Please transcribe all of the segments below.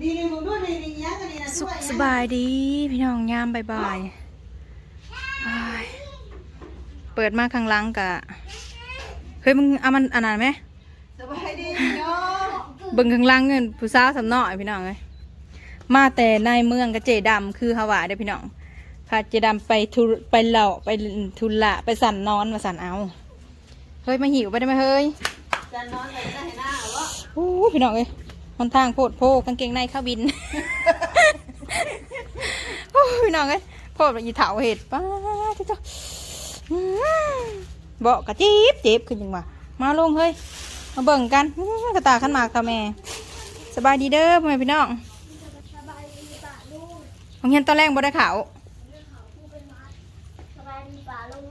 สุขด้วยสบายดีพี่น้องยามบายบายอ้ายเปิดมาข้างหลังกะเฮ้ยมึงเอามันอันนั้นไหมสบายดีพี่น้องเบิ่งข้างหลังเงินผู้สาวสำน้อยพี่น้องเลยมาแต่ในเมืองกะเจดำคือฮาวาเด้อพี่น้องพาเจดำไปทุไปเหล่าไปทุละไปสั่นนอนมาสั่นเอาเฮ้ยมาหิวไปได้ไหมเฮ้ยจะนอนไปได้ให้หน้าเอาวะโอ้ยพี่น้องเอ้ย หนทางโพดโพกางเกงในเข้าบินโอ้ยพี่น้องเอ้ยโพดอีเถาเห็ดป้าที่เจ้าอืมเบาะกระจีบจีบขึ้นยังวะมาลงเฮ้ยมาเบิ่งกันอื้อกระตาขันหมากตาแม่สบายดีเด้อพ่อแม่พี่น้องของเฮียนตอนแรกบ่ได้ขาวสบายดีป่าลุง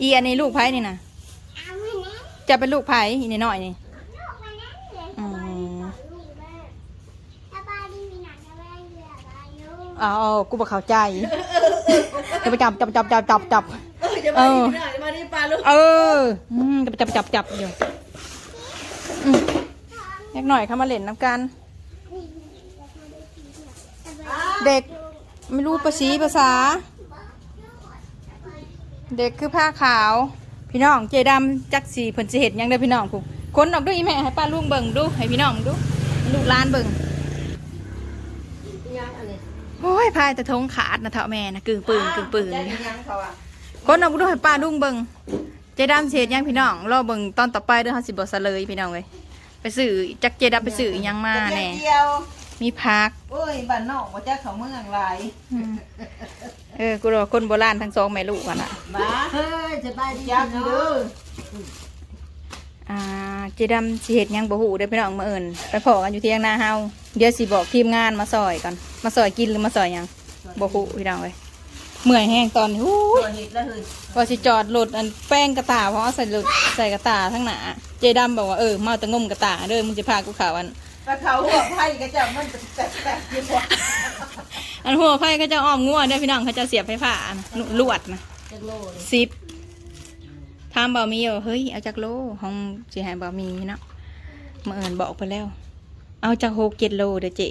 อีอันนี้ลูกไผ่นี่นะเอาไว้นะจะเป็นลูกไผ่อีนี่น้อยนี่ ลูกไว้นะเลย อืม ลูกแม่สบายดีมีหนังสบายดีอะไรลูก เอากูบ่เข้าใจจะไปจับจับจับจับจับจับเออจะมาดีพี่น้องจะมาดีปลาลูกเอออืมจับจับจับอยู่อืมเล็กหน่อยเข้ามาเล่นน้ำกันนี่จะมาได้ทีเนี่ยสบายเด็กไม่รู้ภาษีภาษา เด็กคือผ้าขาว พี่น้องเจดำจักสีผลสิเห็ดหยังเด้อพี่น้องผูกคนออกด้วยอีแม่ให้ป้าลุงเบิ่งดูให้พี่น้องดูให้ลูกหล้านเบิ่งยังอันนี้ โอ้ยพายแต่ทงขาดนะเถาแม่นะกึ่งปืนกึ่งปืนจะยังเขาอะคนออกด้วยให้ป้าลุงเบิ่งเจดำสิเห็ดหยังพี่น้องรอเบิ่งตอนต่อไปเด้อเฮาสิบ่ซะเลยพี่น้องเอ้ยไปซื้อจักเจดำไปซื้ออิหยังมาแน่เดียวมีพักโอ้ยบ้านนอกบ่จักเขาเมืองหลายอืมเออกูรอคนโบราณทั้งสองแม่ลูกกันอะบ้าเฮ้ยสบายดีจักอยู่เด้ออ่าเจดำสิเห็ดหยังบ่หูเด้อพี่น้องมาเอิญไปพอกันอยู่เที่ยงหน้าเฮา เดี๋ยวสิบอกทีมงานมาซอยกันมาซอยกินหรือมาซอยหยังบ่หูพี่น้องเอ้ยเมื่อยแห้งตอนนี้หู้ตัยวเห็ดแล้วเฮ้ยพอสิจอดรถอันแป้งกระตาเพราะเอาใส่รถใส่กระตาทั้งหนาเจดำบอกว่าเออมาเอาแตะงมกระตาเด้อมึงจะพากูเข่าวอันปลาเขาหัวไผ่ก็จะมันแตกๆอยู่ว่ะอันหัวไฟก็จะอ้อมงัวเด้อพี่น้องเขาจะเสียบไฟฟ้านะลวดนะ จักโลเลยสิบทามบ่มีว่าเฮ้ย เอาจากโลห้องสิใหายบ่มีเนาะมาเอิญบอกไปแล้ว เอาจากหกเจ็ดโลเด้อเจ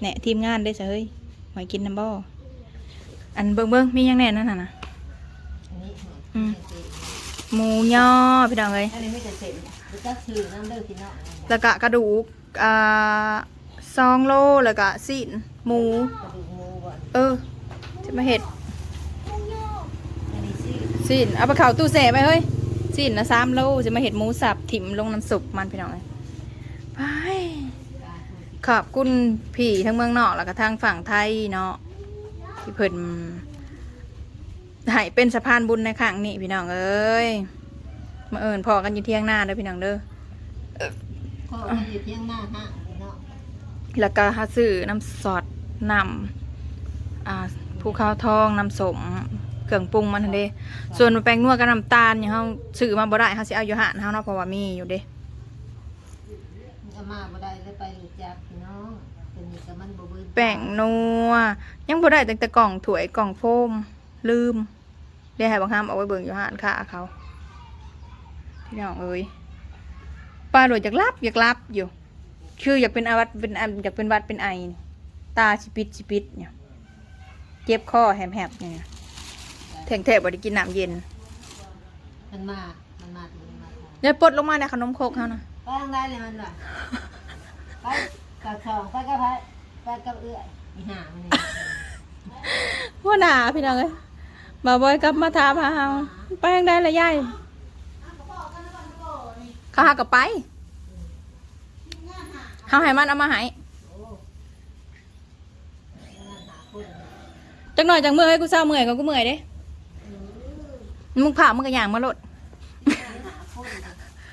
แหน่ทีมงานได้ซะเฮ้ยหอยกินน้ำบ่อันเบิ่งเบิ่งมีหยังแหน่นั่นน่ะนะอืมหมูย่อพี่น้องเอ้ยอันนี้ไม่จะเสร็จบ่จักชื่อน้ำเด้อพี่นองแล้วก็กระดูกอ่าซองโลแล้วก็ซีนหมู กระดูกหมูก่อนเออจะมาเห็ดอันนี้ชื่อซีนเอาไปเข่าตู้แสไปเฮ้ยซีนนะสามโลจะมาเห็ดหมูสับถิ่มลงน้ำสุปมันพี่น้องเอ้ยไป ขอบคุณพี่ทั้งเมืองนอกแล้วก็ทางฝั่งไทยเนาะที่เพิ่นให้เป็นสะพานบุญในครั้งนี้พี่น้องเอ้ยมาเอิญพอกันอยู่เที่ยงหน้าเด้อพี่น้องเด้อพ่อมันอยู่เที่ยงหน้าฮะพี่น้องแล้วก็หาซื้อน้ำซอสน้ำอ่าภูเขาทองน้ำสมเครื่องปรุงมันหั่นเด้ส่วนแป้งนัวกับน้ำตาลอย่างเฮาซื้อมาบ่ได้เฮาสิเอาอยู่ห้านเฮาเนาะเพราะว่ามีอยู่เด้เอามาบ่ ได้เลยไปรู้จักพี่น้องเป็นนี่ก็มันบ่เบิ่งแป้งนัว ยังบ่ได้ตั้งแต่กล่องถ้วยกล่องโฟม ลืม เดี๋ยวให้บางคำเอาไว้เบิ่งอยู่ห้านค่ะเขา พี่น้องเอ้ยปลาโดดอยากรับอยากรับอยู่คืออยากเป็นอาวัดเป็นอันอยากเป็นหวัดเป็นไอนี่ตาชิปิดชิปิดเนี่ย เจ็บคอแหบๆเนี่ยแทงแทบบ่ได้กินน้ำเย็นมันมา มันมาถึงมันมาทางเดี๋ยวปลดลงมาในขนมโคกเขานะ ไปทางใดเลยมันว่ะ ไปกับสองไปกับไผไปกับเอื้อยอีห่ามันนี่ว่าหนาพี่น้องเอ้ยบ่าวบอยกลับมาถามหาเฮาไปทางใดละยายเขาหากับไปเขาให้มันเอามาให้จังหน่อยจังเมื่อยกูเศร้าเมื่อยก็กูเมื่อยเด้มึงผ่ามึงก็ย่างมาโลด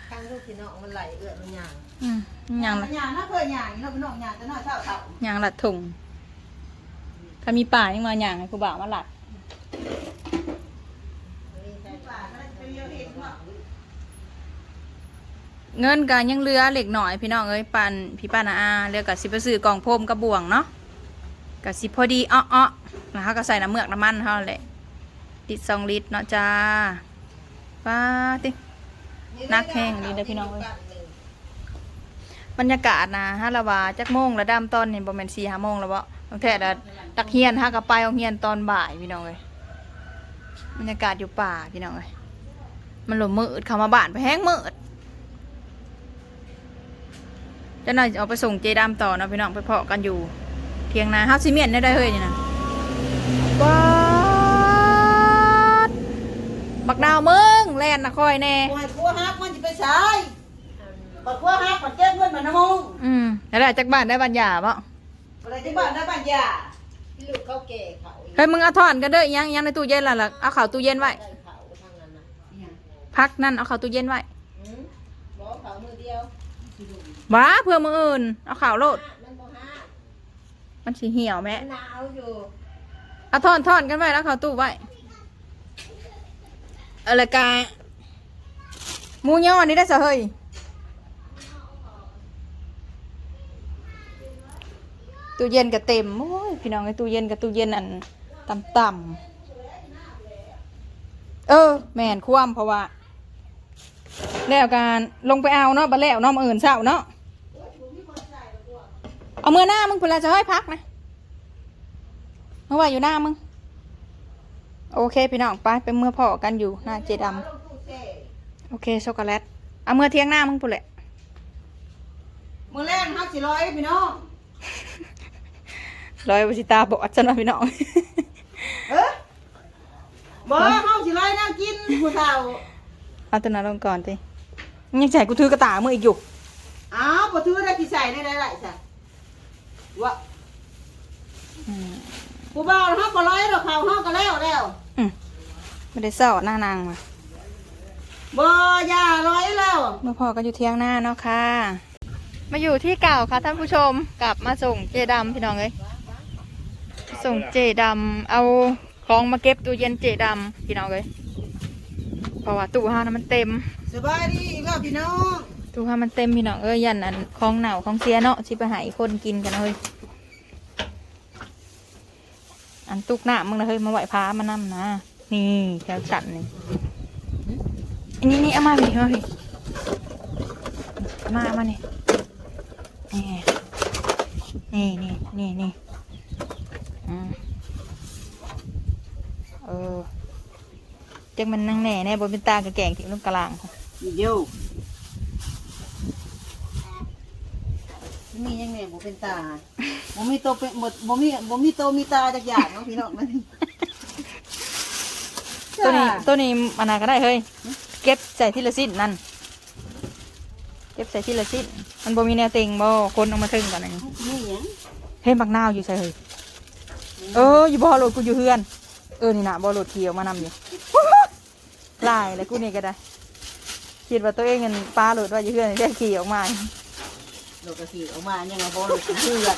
ข้างลูกพี่น้องมันไหลเอื้อยมันย่าง อืม ย่างละหยางนะเพื่อนหยางนี่เราพี่น้องหยางแต่น้อยเท่าเท่าย่างละถุงถ้ามีป่ายังมาย่างให้กูบ่าวมาหลัดป่าก็จะเรียวเห็นเนาะเงินกันยังเหลือเหล็กหน่อยพี่น้องเอ้ยปันพี่ป้านาอาเรียกกับสิไปซื้อกล่องโฟมกระบวงเนาะกับสิพอดีอ้ออ้อแล้วเขาก็ใส่น้ำเมือกน้ำมันเขาแหละติดสองลิตรเนาะจ้าป้าตินักแห้งดีเด้อพี่น้องเอ้ยไป บรรยากาศนะฮะละว่าจักโมงละดำตอนนี่ประมาณสี่ห้าโมงแล้วบ่ตั้งแต่ละตักเฮียนฮะกับไปเอาเฮียนตอนบ่ายพี่น้องเลยบรรยากาศอยู่ป่าพี่น้องเลยมันหลมมืดเข้ามาบ้านไปแห้งมืดจะหน่อยเอาไปส่งเจดามต่อเนาะพี่น้องไปเพาะกันอยู่ เทียงนาเฮาซิเมียนได้ได้เฮ้ยนี่นะว้าบักดาวมึงแล่นนะคอยแน่โอ้ยครัวฮักมันจะไปใช้ บัดครัวฮักมันเก็บเงินมันนะมงอืมแล้วได้จากบ้านได้บ้านหยาบ่อะไรที่บ้านได้บ้านยาที่ลูกเขาแก่เขาอีกเฮ้ยมึงเอาถอนกันเด้อยังยังในตู้เย็นล่ะล่ะเอาเข้าตู้เย็นไว้ได้เขาทางนั้นนะเนี่ยพักนั่นเอาเข้าตู้เย็นไว้หืมบอกเขามือเดียวว้าเพื่อมืออื่น เอาข่าวโลด มันบ่ฮักมันสีเหี่ยวแม่มันหนาวอยู่เอาถอนถอนกันไว้แล้วเข้าตู้ไว้อะไรกาหมูย่อนี่ได้สะเฮ้ย ตู้เย็นก็เต็มโอ้ยพี่น้องไอ้ตู้เย็นกับตู้เย็นอันต่ำต่ำๆเออ แม่นคว่ำเพราะว่า แล้วการลงไปเอาเนาะบัดแล้วเนาะมาอื่นเช้าเนาะเอามือหน้ามึงเวลาจะให้พักนะเมื่อว่าอยู่หน้ามึง โอเคพี่น้องไปเป็นเมื่อพอกันอยู่หน้าเจดำโอเคช็อกโกแลตเอาเมื่อเที่ยงหน้ามึงปุ่นแหละ มือแรกฮักสิร้อยพี่น้อง ร้อยวสิตาบอดซะหน่อยพี่น้องเอ้ยบอกว่าฮักสิร้อยนั่งกินผู้เฒ่าเอาตัวนั้นลงก่อนสิยังใส่กูถือกระตามืออีกอยู่อ้าวบ่ถือได้ที่ใส่ได้ได้ไรจ้ะวะอืมผู้บ่าวฮักบ่ร้อยดอกเขาฮักก็แล้วแล้วอืมไม่ได้เศร้าหน้านางมาบ่อย่าร้อยแล้วเมื่อพอกันอยู่เที่ยงหน้าเนาะค่ะ มาอยู่ที่เก่าค่ะท่านผู้ชมกลับมาส่งเจดำพี่น้องเลย ส่งเจดำเอาของมาเก็บตู้เย็นเจดำพี่น้องเลยเพราะว่าตู้ห้านะมันเต็มสบายดีอีกแล้วพี่น้องตู้ห้ามันเต็มพี่น้องเอ้ยยันอันของเหน่าของเสียเนาะสิไปใหายคนกินกันเลยอันตุกหน้ามึงนะเฮ้ยมาไหวพามานั่นะนี่แถวจันนี่อันนี้นี่เอามาพี่มาพี่เอามาเอามานี่นี่นี่นี่นี่นี่อืม เออจังมันนั่งแหน่แน่บนเป็นตากระแกงที่ลูกกะลางเดี๋ยวมียังไงบ่เป็นตาบ่มีโตเป็นบ่บ่มีบ่มีโตมีตาจักอย่างเนาะพี่น้องมันตัวนี้ตัวนี้มันนาก็ได้เฮ้ยเก็บใส่ที่ละสิ้นนั่นเก็บใส่ที่ละสิ้นมันบ่มีแนวเต็งบ่คนเออกมาถึงก่อนอันนี้นี่หยังเฮ้ยบักนาวอยู่ใส่เฮ้ย เอออยู่บ่อโหลดกูอยู่เฮือน เออนี่นะบ่อโหลดขี่ออกมานำอยู่ลายเลยกูนี่ก็ได้คิดว่าตัวเองเงินปลาโหลดว่าอยู่เฮือนแค่ขี่ออกมาโลกกะสิออกมายังไงบ่โลกกะเพื่อน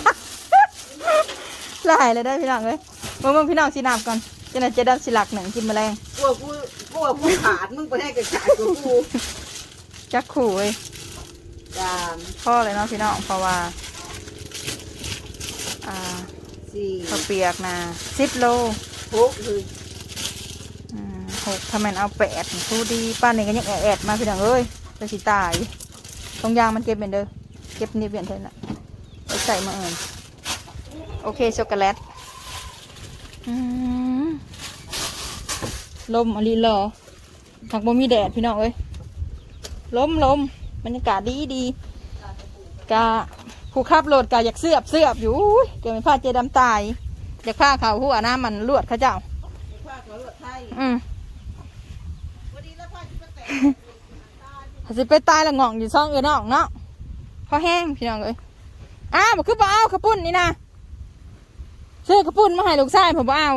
ลายเลยได้พี่น้องเลยเมื่อพี่น้องสินามก่อนจะน่าจะดันสิหลักหนึ่งกินแมลงกลัวกูกลัวกูขาดมึงไปให้กับขาดกูกูจักขู่เว้ยจามพ่อเลยเนาะพี่น้องเพราะว่า อ่า สี่ข้าวเปียกนะสิบโลหกคืออืมหกทำไมนเอาแปดทูดีป้านนี่ก็ยังแอดๆมาพี่น้องเอ้ยจะสิตายตรงยางมันเก็บเป็นเด้อเก็บนี่เปลี่ยนเถอะนะไปใส่มาเอิญโอเคช็อกโกแลตอืมลมอะไรรอถักบ่มีแดดพี่น้องเอ้ยลมลมบรรยากาศดีดีกะ ผู้ขับรถกะอยากเสือบเสือบอยู่อุ้ยเกิดไม่พลาดเจดำตายอยากพาเขาหัวหน้ามันลวดเขาเจ้าผ้าขาวรถไทยอืมวันนี้แล้วผ้าที่มันแตกเขาสิไปตายละง่องอยู่ซ่องเอือน้องเนาะพอแห้งพี่น้องเอ้ยอ้าวบอกคือบ่เอาขาวปุ้นนี่นะซื้อขาวปุ้นมาให้ลูกชายผมบ่เอา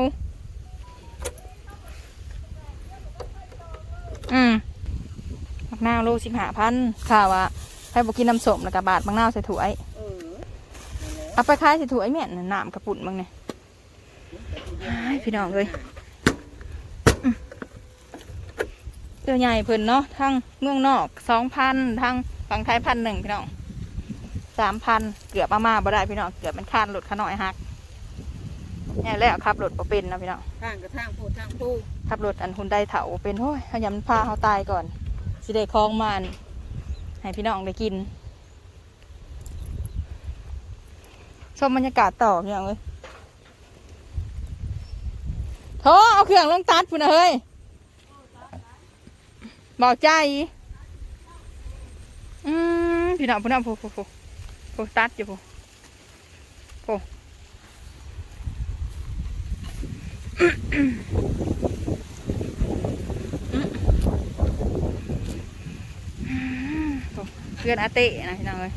อืมมักนาวโลสิบห้าพันข่าวว่าให้บอกกินน้ำส้มแล้วก็บาดมักนาวใส่ถ้วย เออเอาไปขายใส่ถ้วยแม่นน่ะน้ำกระปุ่นบ้างเนี่ยอ้ายพี่น้องเลยอืมเตัวใหญ่เพิ่นเนาะทั้งเมืองนอกสองพันทั้งฝั่งไทยพันหนึ่งพี่น้องสามพันเกือบมามาบ่ได้พี่น้องเกือบมันคานรถขาน่อยฮักเนี่ยแล้วขับรถบ่เป็นนะพี่น้องทางกับทางพูดทางพูดขับรถอันหุ่นไดเถาเป็นโอ้ยเขายำพาเขาตายก่อนสิได้คล้องมันให้พี่น้องได้กิน ชมบรรยากาศต่อพี่น้องเอ้ยโธ่เอาเครื่องลงตัดพุ่นนะเฮ้ยบอกใจอืมพี่น้องพี่น้องผู้ผู้ผู้ผู้ตัดอยู่ผู้ผู้ผู้เพื่อนอาเต้นะพี่น้องเลย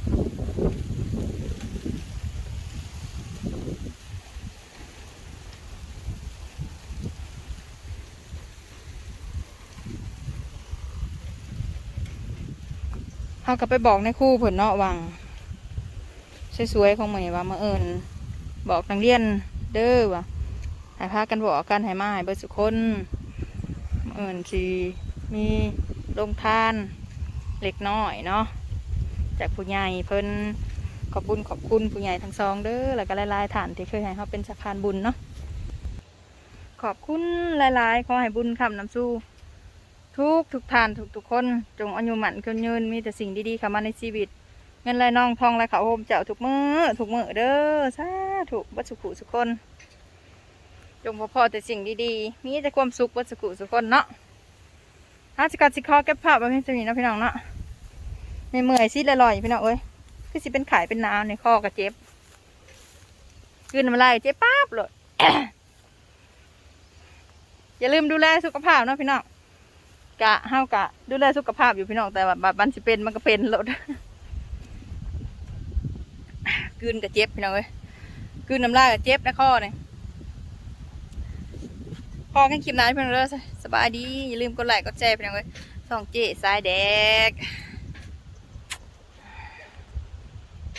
เขาก็ไปบอกในคู่เพิ่นเนาะวังสวยๆของมันว่ามาเอิญบอกนักเรียนเด้อว่าให้พากันบอกกันให้มาให้เบิดสุคนมเอิญสีมีโรงทานเล็กน้อยเนาะจากผู้ใหญ่เพิ่นขอบคุญขอบคุณผู้ใหญ่ทั้งสองเด้อแล้วก็หลายๆฐานที่เคยให้เขาเป็นสะพานบุญเนาะขอบคุณหลายๆขอให้บุญคำน้ำสู้ ทุกทุกทานทุกทุกคน จงอายุหมันคนยืนมีแต่สิ่งดีๆเข้ามาในชีวิต เงินไหลน้องทองไหลเขาโฮมเจ้าทุกมือทุกมือเด้อสาธุบัสุขุสุกคน จงพอพอแต่สิ่งดีๆ มีแต่ความสุขบัสุขุสุกคนเนาะอาสิกาสิคอเก็บภาพไว้ให้สนิทนะพี่น้องเนาะในเมื่อยซิลอยๆพี่น้องเอ้ยคือสิเป็นขายเป็นน้ำในคอกระเจ็บกลืนมาไล่เจ็บป๊าบเลยอย่าลืมดูแลสุขภาพเนาะพี่น้อง กะเฮากะ ดูแลสุขภาพอยู่พี่น้องแต่ว่าบัดบันสิเป็นมันก็เป็นรถกืนกับเจ็บพี่น้องเอ้ยกืนน้ำลายกับเจ็บนะข้อเนี่ยพอกันคลิปนั้นพี่น้องเด้อสบายดีอย่าลืมกดไลค์กดแชร์พี่น้องเอ้ยส่องเจ๊สายแดก